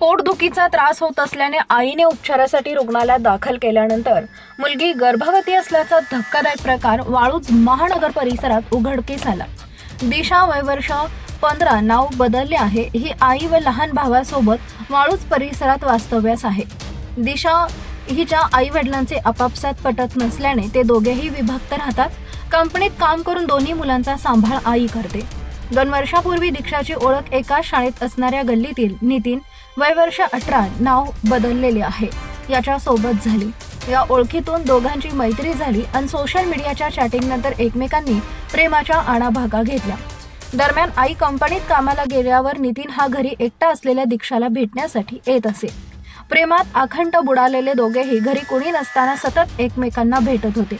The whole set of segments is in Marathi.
पोटदुखीचा त्रास होत असल्याने आईने उपचारासाठी रुग्णालयात दाखल केल्यानंतर मुलगी गर्भवती असल्याचा धक्कादायक प्रकार वाळूज महानगर परिसरात उघडकीस आला. दिशा वयवर्ष पंधरा नाव बदलले आहे. ही आई व लहान भावासोबत वाळूज परिसरात वास्तव्यास आहे. दिशा हिच्या आई वडिलांचे आपापसात पटत नसल्याने ते दोघेही विभक्त राहतात. कंपनीत काम करून दोन्ही मुलांचा सांभाळ आई करते. दोन वर्षापूर्वी दीक्षाची ओळख एका शाळेत असणाऱ्या गल्लीतील नितीन वयवर्ष अठरा नाव बदललेले आहे. याच्या सोबत झाली. या ओळखीतून दोघांची मैत्री झाली आणि सोशल मीडियाच्या चॅटिंगनंतर एकमेकांनी प्रेमाच्या आणाभागा घेतल्या. दरम्यान आई कंपनीत कामाला गेल्यावर नितीन हा घरी एकटा असलेल्या दीक्षाला भेटण्यासाठी येत असे. प्रेमात अखंड बुडालेले दोघेही घरी कोणी नसताना सतत एकमेकांना भेटत होते.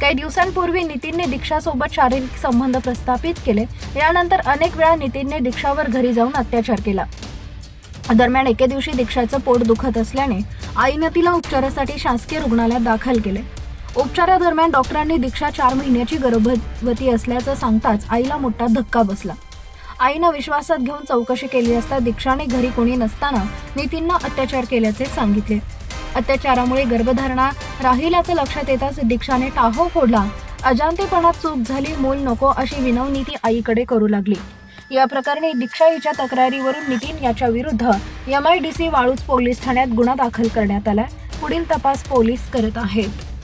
काही दिवसांपूर्वी नितीनने दीक्षासोबत शारीरिक संबंध प्रस्थापित केले. यानंतर अनेक वेळा नितीनने दीक्षावर घरी जाऊन अत्याचार केला. दरम्यान एके दिवशी दीक्षाचं पोट दुखत असल्याने आईनं तिला उपचारासाठी शासकीय रुग्णालयात दाखल केले. उपचारादरम्यान डॉक्टरांनी दीक्षा चार महिन्याची गर्भवती असल्याचं सांगताच आईला मोठा धक्का बसला. आईनं विश्वासात घेऊन चौकशी केली असता दीक्षाने घरी कोणी नसताना नितीननं अत्याचार केल्याचे सांगितले. अत्याचारामुळे गर्भधारणा राहिल्याचं लक्षात येताच दीक्षाने टाहो फोडला. अजांतेपणात चूक झाली मूल नको अशी विनवणी ती आईकडे करू लागली. या प्रकरणी दीक्षा हिच्या तक्रारीवरून नितीन याच्या विरुद्ध M I D C Waluj police ठाण्यात गुन्हा दाखल करण्यात आला पुढील तपास पोलीस करत आहेत.